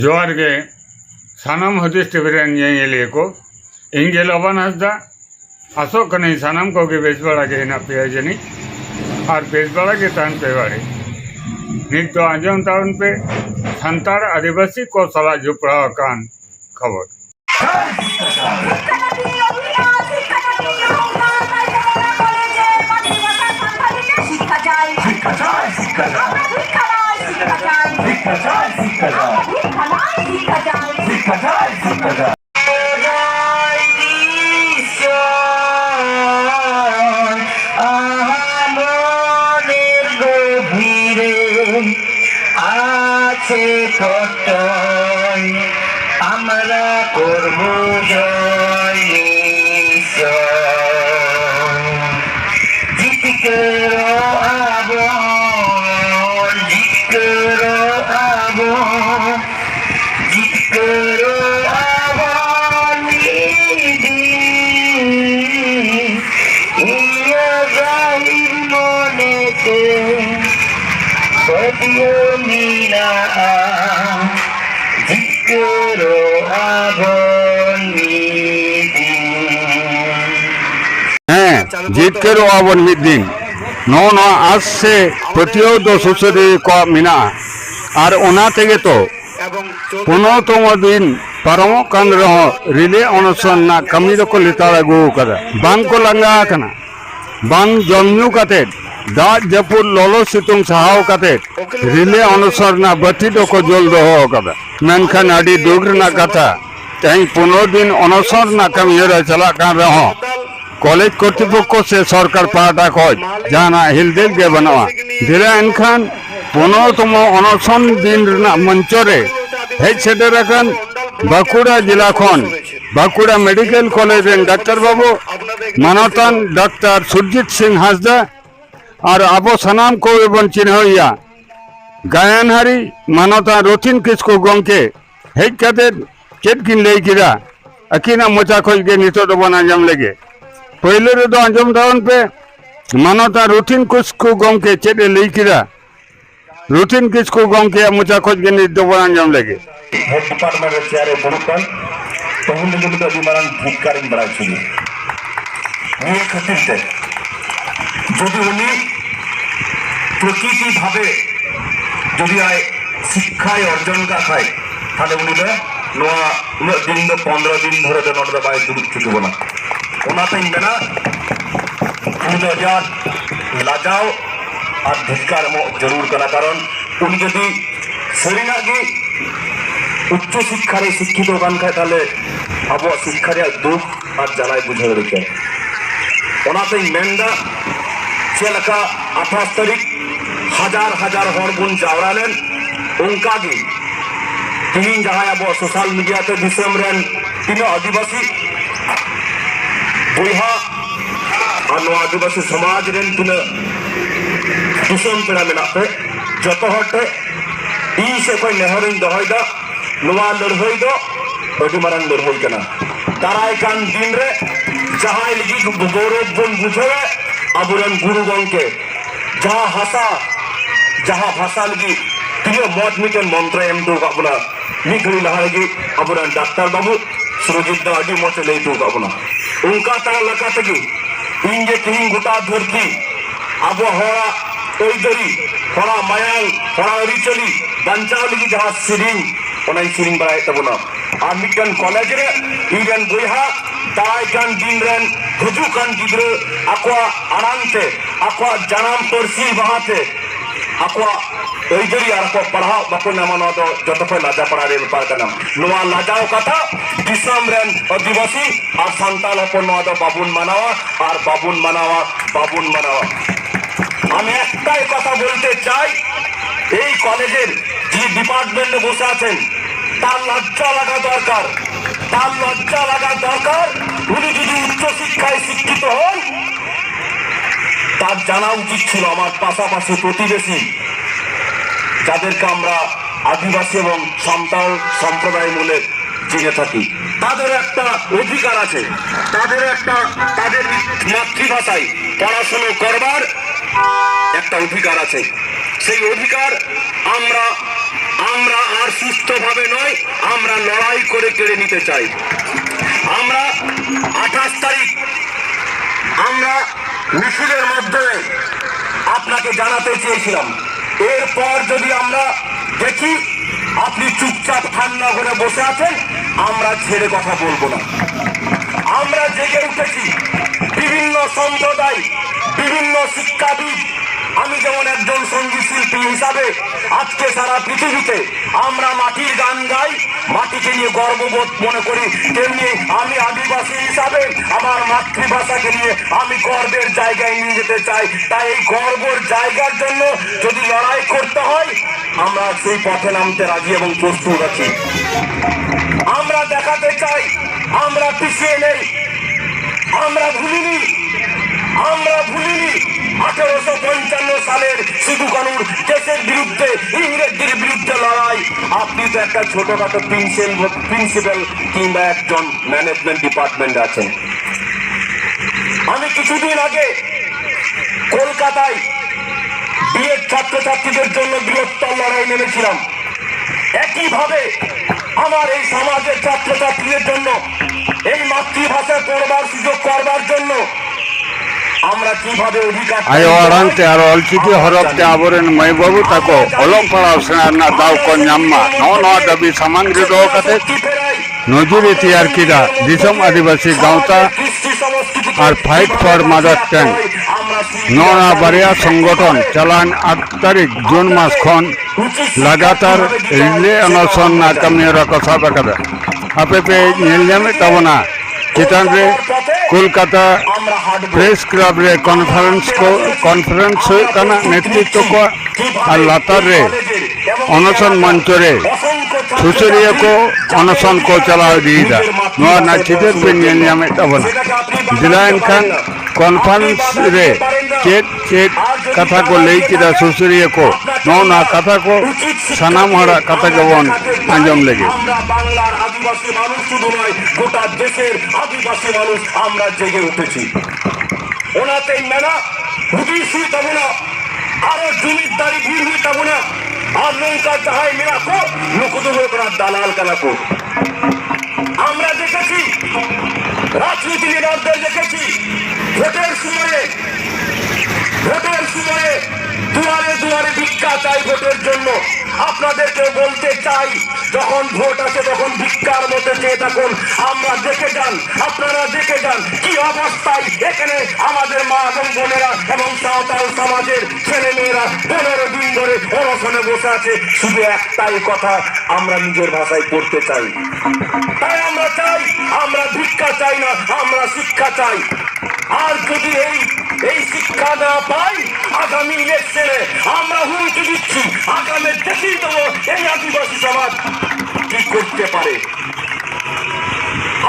ज़ोर गए सनम हदिष्टिरंजनी को इंगे लवन हसदा। अशोक ने सनम को बेसबड़ा गए ना प्रियजनी और बेसबड़ा के तन पे वाड़े नित्य तो आज़म तन पे संतार आदिवासी को सलाह जुपड़ा कान खबर। ذکر و اول میدین নো নো আসছে প্রতিহত সুসরি ক মিনা। আর ওনা থেকে তো পনেরোতম দিন পরমকান্ড রহ রিলে অনশন না কামি দক লেতার আগু কাদা। বাং কো লাঙ্গা কানা। বাং জমনু কাতে দাঁত জাপুর ললো সিতুং সাহাও কাতে, রিলে অনশন না বাতি দক জল দহ কাদা। মেনখান আডি দুঃখ না কথা, তেই পনেরো দিন অনশন না কামিয়ে চলা কান রহ। কলেজ কর্তৃপক্ষ সে সরকার સરકાર પાટા যা না હિલદેલ গে બનાવા ধীরে এনখান পনেরোতম অনশন দিন মঞ্চরে হেড সেটের এখন বাঁকুড়া জেলা খন। বাঁকুড়া মেডিকেল কলেজের ডাক্তারবাবু, মানতান ডাক্তার সুরজিৎ সিং হাসদা আর আবো সানাম কৌ এবং চিনহইয়া। গায়নহারি, মানতান রথিন কিসকু গমকে হেজ কাদের কিনলে কিরা আকিনা মোচা খোঁজ গে নিতো নিত দবন আঞ্জাম লেগে। पहले तो अंजुम धवन पे मानवता रूटीन कुछ को गम के चेटे लई किरा रूटीन किसको गम के मुचा खोज के निर्दोबर अंजाम लगे हेड डिपार्टमेंट रे चेयर बड़कन पहुन लगे तो अभी मारन भूतकारिन बड़ा छुनी ये खतिर से যদি উনি প্রকৃতিভাবে যদি আয় শিক্ষায় অর্জন কা হয় তাহলে উনি নয় দিন পনেরো দিন ধরে নটা বাই দূর ছুটব না ᱚᱱᱟᱛᱤᱧ ᱢᱮᱱᱟ ᱩᱱᱤᱫᱚ ᱡᱟᱴ ᱞᱟᱡᱟᱣ ᱟᱨ ᱫᱷᱤᱠᱟᱨ ᱮᱢᱚᱜ ᱡᱟᱹᱨᱩᱲ ᱠᱟᱱᱟ ᱠᱟᱨᱚᱱ ᱩᱱᱤ ᱡᱩᱫᱤ ᱥᱟᱹᱨᱤᱱᱟᱜ ᱜᱮ ᱩᱪᱪᱚ ᱥᱤᱠᱠᱷᱟᱨᱮ ᱥᱤᱠᱠᱷᱤᱛᱚ ᱠᱟᱱ ᱠᱷᱟᱡ ᱛᱟᱦᱞᱮ ᱟᱵᱚᱣᱟᱜ ᱥᱤᱠᱠᱷᱟ ᱨᱮᱭᱟᱜ ᱫᱩᱠ ᱟᱨ ᱡᱟᱞᱟᱭ ᱵᱩᱡᱷᱟᱹᱣ ᱫᱟᱲᱮᱭᱟᱜᱼᱟ ᱚᱱᱟᱛᱤᱧ ᱢᱮᱱᱫᱟ ᱪᱮᱫ ᱞᱮᱠᱟ ᱟᱴᱷᱟᱥ ᱛᱟᱹᱨᱤᱠᱷ ᱦᱟᱡᱟᱨ ᱦᱟᱡᱟᱨ ᱦᱚᱲ ᱵᱚᱱ ᱡᱟᱣᱨᱟ ᱞᱮᱱ ᱚᱱᱠᱟᱜᱮ ᱛᱮᱦᱤᱧ ᱡᱟᱦᱟᱸᱭ ᱟᱵᱚᱣᱟᱜ ᱥᱳᱥᱟᱞ ᱢᱤᱰᱤᱭᱟᱛᱮ ᱫᱤᱥᱚᱢ ᱨᱮᱱ ᱛᱤᱱᱟᱹᱜ ᱟᱹᱫᱤᱵᱟᱹᱥᱤ ફૂલ હક આનો આદિવાસી સમાજ રેન તુને દુષણ પેડા મેના પે જતો હટે ઈ સે કોઈ નહેરિન દહોઈ દો નવા લડહોઈ દો અડી મારાન લડહોઈ કના તારાય કાન દિન રે જાહાય લગી ગૌરવ બન বুঝবে আবরণ গুরুগণকে যাহা হাসা যাহা ভাষা লাগি প্রিয় মত মিটেন মন্ত্র এম টু কাবনা মিঘড়ি লাহা লাগি আবরণ ডাক্তার বাবু সুরজিৎ দা আডি মতে লেই টু কাবনা ᱚᱱᱠᱟ ᱛᱟᱦᱮᱸ ᱞᱮᱠᱟ ᱛᱮᱜᱮ ᱤᱧ ᱡᱮ ᱛᱤᱦᱤᱧ ᱜᱚᱴᱟ ᱫᱷᱟᱹᱨᱛᱤ ᱟᱵᱚ ᱦᱚᱲᱟᱜ ᱟᱹᱭᱫᱟᱹᱨᱤ ᱦᱚᱲᱟᱜ ᱢᱟᱭᱟᱝ ᱦᱚᱲᱟᱜ ᱟᱹᱨᱤᱪᱟᱹᱞᱤ ᱵᱟᱧᱪᱟᱣ ᱞᱟᱹᱜᱤᱫ ᱡᱟᱦᱟᱸ ᱥᱮᱨᱮᱧ ᱚᱱᱟᱧ ᱥᱮᱨᱮᱧ ᱵᱟᱲᱟᱭᱮᱫ ᱛᱟᱵᱚᱱᱟ ᱟᱨ ᱢᱤᱫᱴᱮᱱ ᱠᱚᱞᱮᱡᱽ ᱨᱮ ᱤᱧ ᱨᱮᱱ ᱵᱚᱭᱦᱟ ᱫᱟᱨᱟᱭ ᱠᱟᱱ ᱫᱤᱱ ᱨᱮᱱ ᱦᱤᱡᱩᱜ ᱠᱟᱱ ᱜᱤᱫᱽᱨᱟᱹ ᱟᱠᱚᱣᱟᱜ ᱟᱲᱟᱝ ᱛᱮ ᱟᱠᱚᱣᱟᱜ ᱡᱟᱱᱟᱢ ᱯᱟᱹᱨᱥᱤ ᱵᱟᱦᱟᱛᱮ ᱟᱠᱚᱣᱟᱜ ᱟᱹᱭᱫᱟᱹᱨᱤ ᱟᱨ ᱟᱠᱚᱣᱟᱜ ᱯᱟᱲᱦᱟᱣ ᱵᱟᱠᱚ ᱧᱟᱢᱟ ᱱᱚᱣᱟ ᱫᱚ ᱡᱚᱛᱚ ᱠᱷᱚᱱ ᱞᱟᱡᱟ ᱯᱟᱲᱟ ᱨᱮ ᱵᱮᱯᱟᱨ ᱠᱟᱱᱟ ᱱᱚᱣᱟ ᱞᱟᱡᱟᱣ ᱠᱟᱛᱷᱟ ᱫᱤᱥᱚᱢ ᱨᱮᱱ ᱟᱹᱫᱤᱵᱟᱹᱥᱤ ᱟᱨ ᱥᱟᱱᱛᱟᱲ ᱦᱚᱯᱚᱱ ᱱᱚᱣᱟ ᱫᱚ ᱵᱟᱵᱚᱱ ᱢᱟᱱᱟᱣᱟ ᱟᱨ বাবুন মানাওয়া বাবুন মানাওয়া আমি একটাই কথা বলতে চাই এই কলেজের যে ডিপার্টমেন্টে বসে আছেন তার লজ্জা লাগা দরকার তার লজ্জা লাগা দরকার উনি যদি উচ্চশিক্ষায় শিক্ষিত হন তার জানা উচিত ছিল আমার পাশাপাশি প্রতিবেশী, যাদেরকে আমরা আদিবাসী এবং সান্তাল সম্প্রদায় বলে জেনে থাকি। তাদের একটা অধিকার আছে। তাদের একটা, তাদের মাতৃভাষায় পড়াশুনো করবার একটা অধিকার আছে। সেই অধিকার আমরা আমরা আর সুস্থভাবে নয়, আমরা লড়াই করে কেড়ে নিতে চাই। আমরা আঠাশ তারিখ, আমরা মিছিলের মাধ্যমে আপনাকে জানাতে চেয়েছিলাম। এরপর যদি আমরা দেখি আপনি চুপচাপ ঠান্ডা করে বসে আছেন, আমরা ছেড়ে কথা বলব না। আমরা জেগে উঠেছি। বিভিন্ন সম্প্রদায়, বিভিন্ন শিক্ষাবিদ, আমি যেমন একজন সংগীত শিল্পী হিসাবে আজকে সারা পৃথিবীতে আমরা মাটির গান গাই, মাটিকে নিয়ে গর্ববোধ মনে করি। তেমনি আমি আদিবাসী হিসাবে আমার মাতৃভাষাকে নিয়ে আমি গর্বের জায়গায় নিয়ে যেতে চাই। তাই এই গর্বের জায়গার জন্য যদি লড়াই করতে হয়, আমরা সেই পথে নামতে রাজি এবং প্রস্তুত আছি। আমরা দেখাতে চাই, আমরা পিছিয়ে নেই, আমরা ভুলিনি আমরা ভুলিনি। আঠারোশো পঞ্চান্ন সালের সিধু কানুর দেশের বিরুদ্ধে, ইংরেজদের বিরুদ্ধে লড়াই। আপনি তো একটা ছোটখাটো প্রিন্সিপাল প্রিন্সিপাল কিংবা একজন ম্যানেজমেন্ট ডিপার্টমেন্ট আছেন। আমি কিছুদিন আগে কলকাতায় বিএড ছাত্রছাত্রীদের জন্য বৃহত্তর লড়াই নেমেছিলাম। একইভাবে আমার এই সমাজের ছাত্রছাত্রীদের জন্য এই মাতৃভাষায় পড়বার, সুযোগ করবার জন্য આજ વાળંગ તે આરો અલચીથી હરફ તે આવરેન મયબબુ તકો ઓલમ પડાવ સેનારના દાવ કો ન્યામમાં નો નો ડબી સામગ્રી દો કતે নজরে তৈয়ার কিরা। দিশম আদিবাসী গাঁওতা আর ফাইট ফর মাদার ট্যাঙ্ক নরা বারিয়া সংগঠন চালান আট তারিখ জুন মাস খন। লাগাতার রিলে অনশন নাকামনি রকসা বাকাদা আপে পে নিলামে তাবনা। હિતાંડે કોલકાતા પ્રેસ ક્લબ રે કોન્ફરન્સ કો કોન્ફરન્સ કના નેતૃત્વ કો આ લાતર રે અનશન મંચ રે સુસરીય કો અનશન કો ચલાવી દીધા નવા નાચી દે પેન નિયમિત અવન દિલાયન ખાન কনফারেন্স कॉन्फ्रेंस চেক चेट चेट कथा को ले किदा কো। को না কথা কো सनाम हरा কথা কো, বন আঞ্জম লেগে। বাংলার আদিবাসী মানুষ, শুধু নয়, গোটা দেশের আদিবাসী মানুষ, আমরা জেগে উঠেছি। ওনাতেই মেলা রুগী শুই তবে না। আরও জমির দাড়ি ভিড় হই তবে না। আর নৌকা জাহাই মেরাকো লোকদুর দালাল কালাকো আমরা দেখেছি রাজনীতি লিডারদের দেখেছি। ভোটের সময়ে ভোটের সময়ে দুয়ারে দুয়ারে ভিক্ষা চাই ভোটের জন্য। আপনাদেরকে বলতে চাই, যখন ভোট আছে তখন ভিক্ষার মধ্যে চেয়ে থাকুন। আমরা দেখে যান, আপনারা দেখে যান, কি অবস্থায় এখানে আমাদের মা এবং বোনেরা এবং সাঁওতাল সমাজের ছেলে মেয়েরা পনেরো দিন ধরে অনশনে বসে আছে। শুধু একটাই কথা, আমরা নিজের ভাষায় পড়তে চাই। তাই আমরা চাই, আমরা ভিক্ষা চাই না, আমরা শিক্ষা চাই। আর যদি এই এই শিক্ষা না পাই, আগামী ইলেকশনে আমরা হুমকি দিচ্ছি। আগামী দেখিয়ে দেবো এই আদিবাসী সমাজ কি করতে পারে।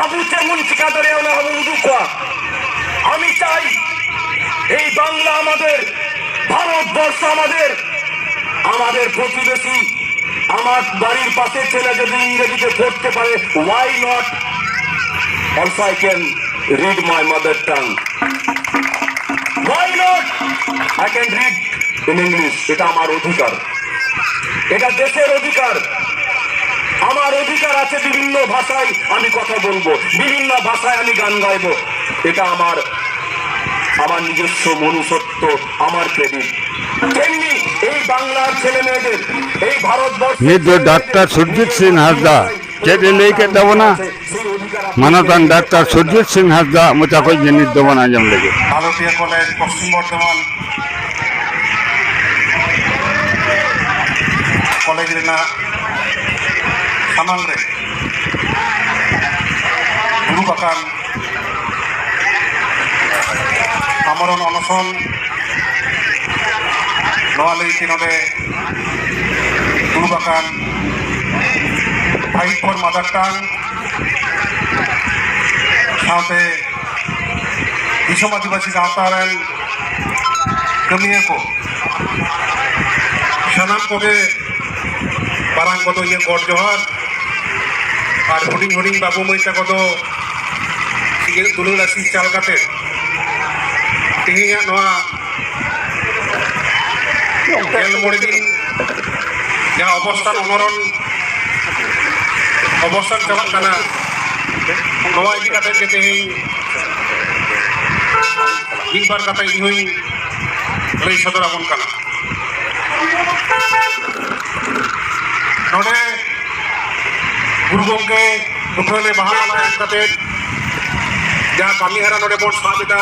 আবু তেমন ঠিকাদারে আমরা হব উদুকা আমি চাই এই বাংলা আমাদের, ভারতবর্ষ আমাদের আমাদের প্রতিবেশী আমার বাড়ির পাশের ছেলে যদি ইংরেজিতে পড়তে পারে why not also I can read my mother tongue Why not? I can read in English. এটা আমার অধিকার। এটা দেশের অধিকার। আমার অধিকার আছে বিভিন্ন ভাষায় আমি কথা বলব। বিভিন্ন ভাষায় আমি গান গাইব। এটা আমার আমার নিজস্ব মনুষ্যত্ব আমার ক্রেডিট তেমনি এই বাংলার ছেলে মেয়েদের এই ভারতবর্ষ ডাক্তার সুরজিৎ সিং হাসদা যেদিন লেখে দেব না মানতান ডাক্তার সুরজিৎ সিং হাসদা মোচাকই জিনিস দেব না আজম লেগে। ভারতীয় কলেজ পশ্চিম বর্ধমান। কলেজ রেনা সামাল রে। গুরু বাকান আমরণ অনশন। নোয়ালি তিনবে গুরু বাকান ভাইকোর মাদার টান সাথে ইসম আদিবাসী গাঁতারেন জমিয়েকো সানাম করে বারাং কত ইয়ে গড় জোহার আর হুডিং হুডিং বাবু মৈতা কত ইয়ে দুলুল আসি চাল কাতে তেহিয়া নোয়া গেল মোড়ে দিন যা অবস্থান অনরণ ᱚᱵᱚᱥᱛᱷᱟ ᱪᱟᱵᱟᱜ ᱠᱟᱱᱟ ᱱᱚᱣᱟ ᱤᱫᱤ ᱠᱟᱛᱮ ᱜᱮ ᱛᱮᱦᱮᱧ ᱢᱤᱫ ᱵᱟᱨ ᱠᱟᱛᱷᱟ ᱤᱧ ᱦᱚᱸᱧ ᱞᱟᱹᱭ ᱥᱚᱫᱚᱨ ᱟᱵᱚᱱ ᱠᱟᱱᱟ ᱱᱚᱰᱮ ᱜᱩᱨᱩ ᱜᱚᱢᱠᱮ ᱢᱩᱴᱷᱟᱹᱱᱮ ᱵᱟᱦᱟ ᱢᱟᱞᱟ ᱮᱢ ᱠᱟᱛᱮ ᱡᱟ ᱠᱟᱹᱢᱤᱦᱚᱨᱟ ᱱᱚᱰᱮ ᱵᱚᱱ ᱥᱟᱵ ᱮᱫᱟ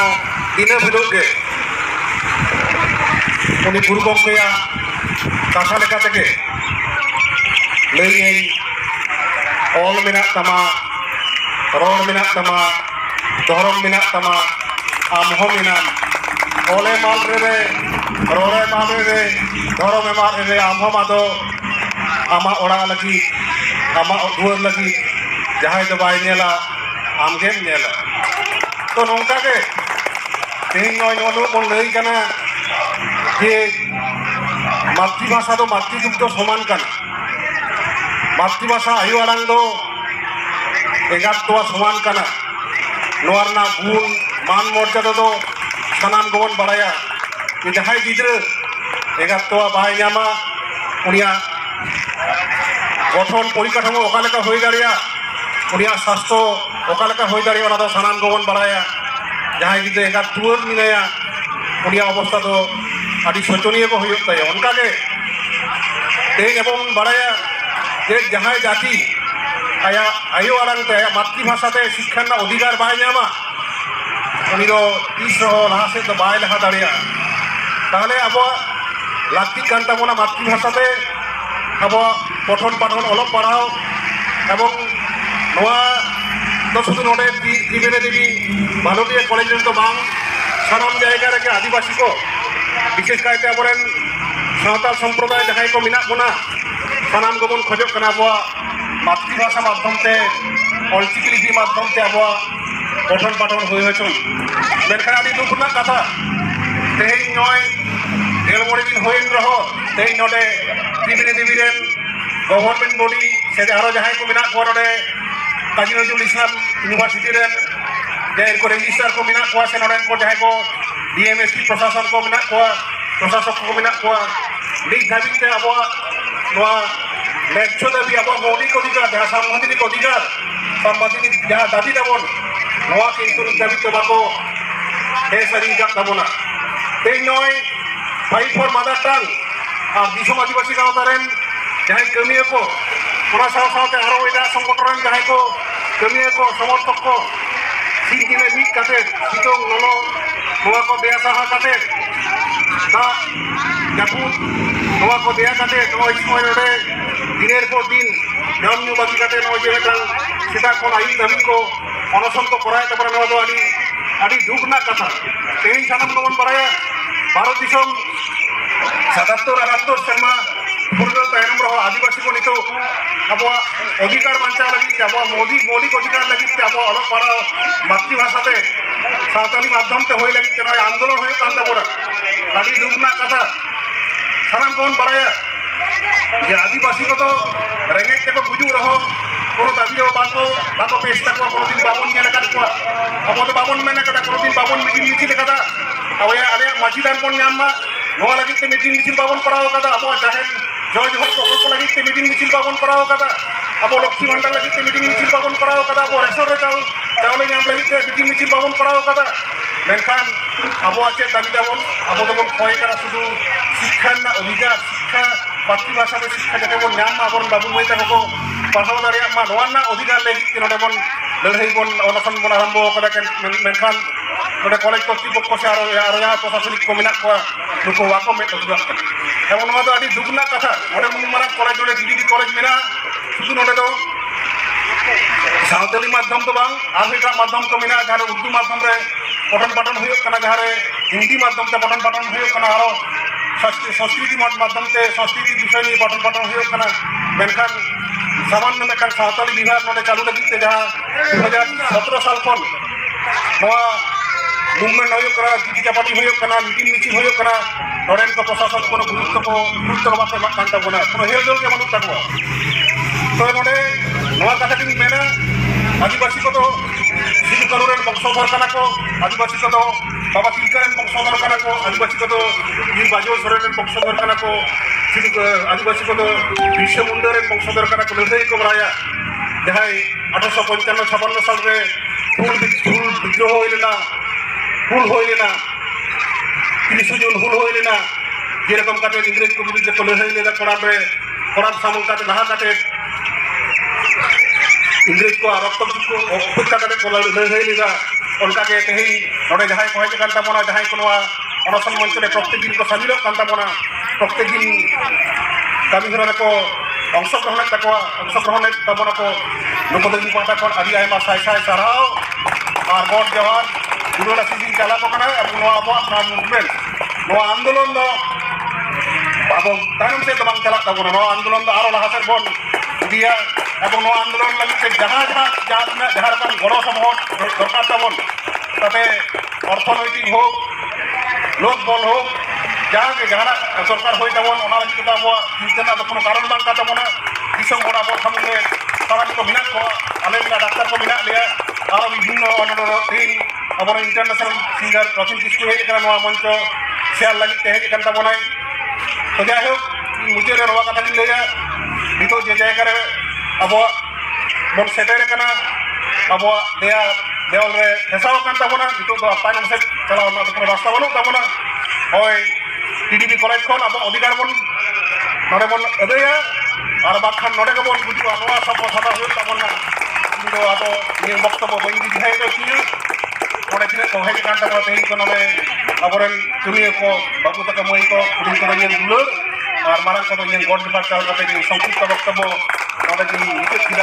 ᱫᱤᱱᱟᱹᱢ ᱦᱤᱞᱳᱜ ᱜᱮ উনি গুরু গঙ্গেয়া কাঁথা লেখা থেকে লই এই ᱢᱮᱱᱟᱜ ᱛᱟᱢᱟ ᱨᱚᱲ ᱢᱮᱱᱟᱜ ᱛᱟᱢᱟ ᱫᱷᱚᱨᱚᱢ ᱢᱮᱱᱟᱜ ᱛᱟᱢᱟ ᱟᱢ ᱦᱚᱸ ᱢᱮᱱᱟᱢ ᱚᱞᱮ ᱢᱟᱞ ᱨᱮ ᱨᱚᱲᱮ ᱢᱟᱞ ᱨᱮ ᱫᱷᱚᱨᱚᱢᱮ ᱢᱟᱞ ᱨᱮ ᱟᱢ ᱦᱚᱸ ᱟᱫᱚ ᱟᱢᱟᱜ ᱚᱲᱟᱜ ᱞᱟᱹᱜᱤᱫ ᱟᱢᱟᱜ ᱫᱩᱣᱟᱹᱨ ᱞᱟᱹᱜᱤᱫ ᱡᱟᱦᱟᱸᱭ ᱫᱚ ᱵᱟᱭ ᱧᱮᱞᱟ ᱟᱢᱜᱮᱢ ᱧᱮᱞᱟ ᱛᱚ ᱱᱚᱝᱠᱟ ᱜᱮ ᱛᱮᱦᱮᱧ ᱱᱚᱜᱼᱚᱭ ᱱᱚᱰᱮ ᱵᱚᱱ ᱞᱟᱹᱭ ᱠᱟᱱᱟ ᱡᱮ মাতৃভাষা তো মাতৃযুক্ত সমান কানা মাতৃভাষা আয়ু আড়াং দো এগার তোয়া সমান কানা নোয়ার না গুণ মান মর্যাদা দো সানাম গবন বাড়ায়া যে যাহাই গিদ্রে এগার তোয়া বাই ñামা উনিয়া গঠন পরিকাঠামো ওকালেকা হয়ে দাঁড়িয়া উনিয়া স্বাস্থ্য ওকালেকা হয়ে দাঁড়িয়ে ওনা দো সানাম গবন বাড়ায়া যাহাই গিদ্রে এগার দুয়ার মিলায়া ᱩᱱᱤᱭᱟᱜ ᱚᱵᱚᱥᱛᱷᱟ ᱫᱚ ᱟᱹᱰᱤ ᱥᱳᱪᱚᱱᱤᱭᱚ ᱠᱚ ᱦᱩᱭᱩᱜ ᱛᱟᱭᱟ ᱚᱱᱠᱟᱜᱮ ᱛᱮᱦᱮᱧ ᱟᱵᱚ ᱵᱚᱱ ᱵᱟᱲᱟᱭᱟ ᱡᱮ ᱡᱟᱦᱟᱸᱭ ᱡᱟᱹᱛᱤ ᱟᱭᱟᱜ ᱟᱭᱳ ᱟᱲᱟᱝ ᱛᱮ ᱟᱭᱟᱜ ᱢᱟᱛᱨᱤᱵᱷᱟᱥᱟ ᱛᱮ ᱥᱤᱠᱠᱷᱟ ᱨᱮᱱᱟᱜ ᱚᱫᱷᱤᱠᱟᱨ ᱵᱟᱭ ᱧᱟᱢᱟ ᱩᱱᱤ ᱫᱚ ᱛᱤᱥ ᱨᱮᱦᱚᱸ ᱞᱟᱦᱟ ᱥᱮᱫ ᱫᱚ ᱵᱟᱭ ᱞᱟᱦᱟ ᱫᱟᱲᱮᱭᱟᱜᱼᱟ ᱛᱟᱦᱚᱞᱮ ᱟᱵᱚᱣᱟᱜ ᱞᱟᱹᱠᱛᱤᱜ ᱠᱟᱱ ᱛᱟᱵᱚᱱᱟ ᱢᱟᱛᱨᱤᱵᱷᱟᱥᱟ ᱛᱮ ᱟᱵᱚᱣᱟᱜ ᱯᱚᱴᱷᱚᱱ ᱯᱟᱴᱷᱚᱱ ᱚᱞᱚᱜ ᱯᱟᱲᱦᱟᱣ ᱮᱵᱚᱝ ᱱᱚᱣᱟ ᱫᱚ শুধু নড়ে ত্রিবেণী দেবী ভারতীয় কলেজ তো বাং সারাম জায়গা রেখে আদিবাসী কো বিশেষ কাইতে আবরেন সাঁওতাল সম্প্রদায় যাহাই কো মিনা বোনা সানাম গবন খোঁজক কানা আবওয়া માતૃભાષા માધ્યમથી ઓલચિકી લિપિ માધ્યમથી આબોવા પઠન પાઠન હોય હચું મેનખાન આડી દુઃખના કથા તેહી નોય એળ મોડે દિન હોઈન રહો તેહી નોડે તિબિને તિબિરેન ગવર્મેન્ટ બોડી સેજે આરો જહાય કો મિના કોરોડે કાજી નજુલ ઇસ્લામ યુનિવર્સિટી રેન જે એરકો રેજિસ્ટર કો મિના કોવા સે નોડેન કો જહાય કો ডিএমএসপি প্রশাসন કો મિના કોવા প্রশাসক કો મિના કોવા ᱱᱤᱛ ᱫᱷᱟᱹᱵᱤᱡ ᱛᱮ ᱟᱵᱚᱣᱟᱜ ᱱᱚᱣᱟ ন্যায্য দাবি আবার মৌলিক অধিকার যাহা সাংবিধানিক অধিকার, সাংবিধানিক যাহা দাবি তাবন ᱱᱚᱣᱟ কিন্তু দাবি তো বাকো, হে সারি কাক তাবনা এই নয় ফাইট ফর মাদার টাং, আর দিশম আদিবাসী গাঁওতারেন যাহাই কামিয়ে কো ওনা সাথে সাথে আরও এটা সংগঠন যাহাই কো কামিয়ে কো সমর্থক কো সিঙ্গিনে মিট কাতে সিটং নলো ᱱᱚᱣᱟ ᱠᱚ ᱫᱮᱭᱟ ᱥᱟᱦᱟ ᱠᱟᱛᱮ ᱫᱟᱜ ᱡᱟᱹᱯᱩᱫ ᱱᱚᱣᱟ ᱠᱚ ᱫᱮᱭᱟ ᱠᱟᱛᱮ ᱱᱚᱜᱼᱚᱭ ᱥᱚᱢᱚᱭ ᱨᱮ দিনের পর দিন 여러분들 বাকিকাতে নজে মেটাল সেটা কোন আইন দাবি কো অনশন তো করায় তারপর নেওয়া তো আনি আদি দুঃখ না কথা। তেই সানাম নমন করায় ভারত দিশম 77 78 সেমা পূর্ণ তাইম রহ আদিবাসী কো নিতো আবো অধিকার বাঁচা লাগি আবো মৌলিক মৌলিক অধিকার লাগি আবো অলক পাড়া মাতৃভাষাতে সাঁওতালি মাধ্যমতে হয়ে লাগি কেন আন্দোলন হয়ে কান্তা পড়া। আদি দুঃখ না কথা। সানাম কোন বাড়ায় যে আদিবাসীকে তো ᱨᱮᱸᱜᱮᱡ ᱛᱮᱠᱚ ᱜᱩᱡᱩᱜ ᱨᱮᱦᱚᱸ কোনো ᱫᱟᱹᱵᱤ ᱦᱚᱸ ᱵᱟᱠᱚ ᱵᱟᱠᱚ ᱯᱮᱥ ᱛᱟᱠᱚᱣᱟ ᱠᱳᱱᱳᱫᱤᱱ ᱵᱟᱵᱚᱱ ᱧᱮᱞ ᱟᱠᱟᱫ ᱠᱚᱣᱟ ᱟᱵᱚ ᱫᱚ ᱵᱟᱵᱚᱱ ᱢᱮᱱ ᱟᱠᱟᱫᱟ ᱠᱳᱱᱳᱫᱤᱱ ᱵᱟᱵᱚᱱ ᱢᱤᱴᱤᱝ ᱢᱤᱪᱷᱤᱞ ᱟᱠᱟᱫᱟ ᱟᱵᱚᱭᱟ ᱟᱞᱮᱭᱟᱜ ᱢᱟᱺᱡᱷᱤ ᱫᱟᱱ ᱵᱚᱱ ᱧᱟᱢ ᱢᱟ ᱱᱚᱣᱟ ᱞᱟᱹᱜᱤᱫ ᱛᱮ ᱢᱤᱴᱤᱝ ᱢᱤᱪᱷᱤᱞ ᱵᱟᱵᱚᱱ ᱠᱚᱨᱟᱣ ᱟᱠᱟᱫᱟ ᱟᱵᱚᱣᱟᱜ ᱡᱟᱦᱮᱨ ᱡᱚᱭ ᱡᱚᱦᱚᱨ ᱠᱚ ᱞᱟᱹᱜᱤᱫ ᱛᱮ ᱢᱤᱴᱤᱝ ᱢᱤᱪᱷᱤᱞ ᱵᱟᱵᱚᱱ করাও কাদা আবো লক্ষ্মী ভান্ডার লাগি মিটিং মিছিল বাবন করাও কাদা আবো রেশন রে চাউল চাউলে নাম লাগি মিটিং মিছিল বাবন করাও কাদা মেনখান আবো আছে দাবি দাবন আবো তখন ক্ষয় করা শুধু শিক্ষার না অধিকার শিক্ষা మాతృభాషకు శిక్షణ న్యామ్మ బొన్ బాబు మైత హోకో పఠావ దరియమ్మ నోన్న అధికార లేగి తినడే బొన్ লড়াই বল অনশন বন আরম্ভ করে মেনখান। নোটে কলেজ কর্তৃপক্ষ সে আরও আরও যাহা প্রশাসনিক কো মেনাক কোয়া নুকো ওয়াকো মে তদুয়াক এবং নমা তো আদি দুগুনা কথা ওরে মুন মারা কলেজ ওরে ডিগ্রি কলেজ মেনা শুধু নয় তো সাঁওতালি মাধ্যম তো বাং আর এটা মাধ্যম তো মেনা যাহারে উর্দু মাধ্যমে পঠন পাঠন হয়ে কানা যাহারে হিন্দি মাধ্যম পঠন পাঠন হয়ে কানা আরও সংস্কৃতি মাধ্যমে সংস্কৃতি বিষয় নিয়ে পঠন পাঠন হয়ে ওখানে ᱢᱮᱱᱠᱷᱟᱱ ᱥᱟᱢᱟᱱᱱᱚ ᱢᱤᱫᱴᱟᱝ ᱥᱟᱶᱛᱟᱞᱤ ᱵᱤᱵᱷᱟᱜᱽ ᱱᱚᱰᱮ ᱪᱟᱹᱞᱩ ᱞᱟᱹᱜᱤᱫ ᱛᱮ ᱡᱟᱦᱟᱸ ᱫᱩ ᱦᱟᱡᱟᱨ মুভমেন্ট হয়ে গিটি চাপাটি হয়ে মিটিং মিছিল হয়ে নরেন প্রশাসন কোনো গুরুত্ব গুরুত্ব বাতে কান তাবনা কোনো হেল দল কে মানুষ তো নডে নয়া মেনা আদিবাসী কো সিধু কানুরের বংশধর কানা কো আদিবাসী কো বাবা তিলকা রেন বংশধর কানা কো আদিবাসী কত বীর বাজল সরেন রেন বংশধর কানা কো সিধু আদিবাসী কত বিশ্ব মুন্ডা রেন বংশধর কানা কো লড়াই কো বাড়ায়া ᱡᱟᱦᱟᱸᱭ ᱟᱴᱷᱨᱚᱥᱚ ᱯᱚᱧᱪᱟᱱᱱᱚ ᱪᱷᱟᱯᱟᱱᱱᱚ ᱥᱟᱞᱨᱮ ᱦᱩᱞ ᱵᱤ- ᱦᱩᱞ ᱵᱤᱫᱽᱫᱨᱳᱦᱚ ᱦᱩᱭ ᱞᱮᱱᱟ ᱦᱩᱞ ᱦᱩᱭ ᱞᱮᱱᱟ তিরিশে জুন হুল হয়ে না যেরকম কাটে ইংরেজ কো বিরুদ্ধে কো লড়াই লেদা কোরআন রে কোরআন সামল কাটে লাহা কাটে ইংরেজ কো রক্ত को অপেক্ষা কাটে কো লড়াই লেদা অনকাকে তেহেই নড়ে যাহাই কহে কান তামনা যাহাই কোনো অনশন মঞ্চে প্রত্যেক দিন কো সামিল কান তামনা প্রত্যেক দিন কামি হরা কো অংশগ্রহণের তাকোয়া অংশগ্রহণের তাবনা কো লোকদের পাতা কোন আদি আইমা সাই সাই সারাও আর গড জওয়ান দুটোটা সিজন চালাবো কানা এবং নোয়া আবহাওয়া আপনার মুভমেন্ট নোয়া আন্দোলন ᱫᱚ ᱟᱵᱚ ᱛᱟᱭᱚᱢ ᱥᱮᱫ ᱫᱚ ᱵᱟᱝ ᱪᱟᱞᱟᱜ ᱛᱟᱵᱚᱱᱟ ᱱᱚᱣᱟ ᱟᱱᱫᱳᱞᱚᱱ ᱫᱚ ᱟᱨᱚ ᱞᱟᱦᱟ ᱥᱮᱫ ᱵᱚᱱ ᱤᱫᱤᱭᱟ এবং ᱱᱚᱣᱟ ᱟᱱᱫᱳᱞᱚᱱ ᱞᱟᱹᱜᱤᱫ ᱛᱮ ᱡᱟᱦᱟᱸ ᱡᱟᱦᱟᱸ ᱡᱟᱦᱟᱸ ᱛᱤᱱᱟᱹᱜ ᱡᱟᱦᱟᱸ ᱞᱮᱠᱟᱱ ᱜᱚᱲᱚ ᱥᱚᱯᱚᱦᱚᱫ ᱫᱚᱨᱠᱟর ᱛᱟᱵᱚᱱ তাতে অর্থনৈতিক হোক লোকবল হোক ᱡᱟᱦᱟᱸᱜᱮ ᱡᱟᱦᱟᱱᱟᱜ ᱥᱚᱨᱠᱟᱨ ᱦᱩᱭ ᱛᱟᱵᱚᱱ ᱚᱱᱟ ᱞᱟᱹᱜᱤᱫ ᱛᱮᱫᱚ ᱟᱵᱚᱣᱟᱜ ᱪᱤᱱᱛᱟᱹ ᱫᱚ ᱠᱳᱱᱳ ᱠᱟᱨᱚᱱ ᱵᱟᱝ ᱠᱟᱱ ᱛᱟᱵᱚᱱᱟ ᱫᱤᱥᱚᱢ ᱦᱚᱲ ᱟᱵᱚ ᱥᱟᱢᱟᱝᱨᱮ ᱥᱟᱨᱟᱢ ᱠᱚ ᱢᱮᱱᱟᱜ ᱠᱚᱣᱟ ᱟᱞᱮ ᱞᱮᱠᱟ ᱰᱟক্তার ᱠᱚ ᱢᱮᱱᱟᱜ ᱞᱮᱭᱟ আরও বিভিন্ন অনেক আবার ইন্টারন্যাশনাল সিঙ্গার রতন কিস্কু হেজ কানা নয়া মঞ্চ শেয়ার লাগিতে হেজ কান তাবনাই তো যাই হোক মুচের নয়া কথা লিয়া নিতো যে জায়গায় ᱟᱵᱚᱣᱟᱜ ᱵᱚᱱ ᱥᱮᱴᱮᱨ ᱟᱠᱟᱱᱟ ᱟᱵᱚᱣᱟᱜ ᱫᱮᱭᱟ ᱫᱮᱣᱟᱞ ᱨᱮ ᱯᱷᱮᱥᱟᱣ ᱟᱠᱟᱱ ᱛᱟᱵᱚᱱᱟ ᱱᱤᱛᱚᱜ ᱫᱚ ᱛᱟᱭᱱᱚᱢ ᱥᱮᱫ ᱪᱟᱞᱟᱣ ᱨᱮᱱᱟᱜ ᱫᱚ ᱠᱳᱱᱳ ᱨᱟᱥᱛᱟ ᱵᱟᱹᱱᱩᱜ ᱛᱟᱵᱚᱱᱟ ᱦᱳᱭ ᱴᱤᱰᱤᱵᱤ ᱠᱚᱞᱮᱡᱽ ᱠᱷᱚᱱ ᱟᱵᱚ ᱚᱫᱷᱤᱠᱟᱨ ᱵᱚᱱ ᱱᱚᱰᱮ ᱵᱚᱱ ᱟᱹᱫᱟᱹᱭᱟ ᱟᱨ ᱵᱟᱝᱠᱷᱟᱱ ᱱᱚᱰᱮ ᱜᱮᱵᱚᱱ ᱜᱩᱡᱩᱜᱼᱟ ᱱᱚᱣᱟ ᱥᱟᱯᱷᱟ ᱥᱟᱫᱟ ᱦᱩᱭᱩᱜ ᱛᱟᱵᱚᱱᱟ ᱤᱧ ᱫᱚ ᱟᱫᱚ ᱱᱤᱭᱟᱹ ᱵᱚᱠᱛᱚᱵᱚ ᱵᱟᱹᱧ ᱤᱫᱤ ᱫᱤᱦᱟᱭᱮᱫ ᱛᱤᱧᱟᱹ ᱱᱚᱰᱮ ᱛᱤᱱᱟᱹᱜ ᱠᱚ ᱦᱮᱡ ᱟᱠᱟᱱ ᱛᱟᱵᱚᱱᱟ ᱛᱮᱦᱮᱧ ᱠᱚ ᱱᱚᱰᱮ ᱟᱵᱚᱨᱮᱱ ᱪᱩᱱᱤᱭᱟᱹ ᱠᱚ ᱵᱟᱹᱵᱩ ᱛᱟᱠᱚ ᱢᱟᱹᱭ ᱠᱚ ᱠᱩᱲᱤ ᱠᱚ ᱧᱮᱞ ᱫᱩᱞᱟᱹᱲ ಮಾರಾಟದ ಏನು ದೊಡ್ಡ ಪಾಠ ಜೊತೆ ನೀವು ಸಂಕ್ಷಿಪ್ತ ವಕ್ತವ್ಯ ಮೊದಲಿಗೆ ಮುಗಿಸಿದ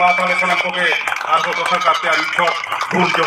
ಮಾತಾಡೋಕೆ ನಮಗೆ ಆರ್ಗೋ ದೊಡ್ಡ ಕಾಪ್ಯ ಮುಖ್ಯ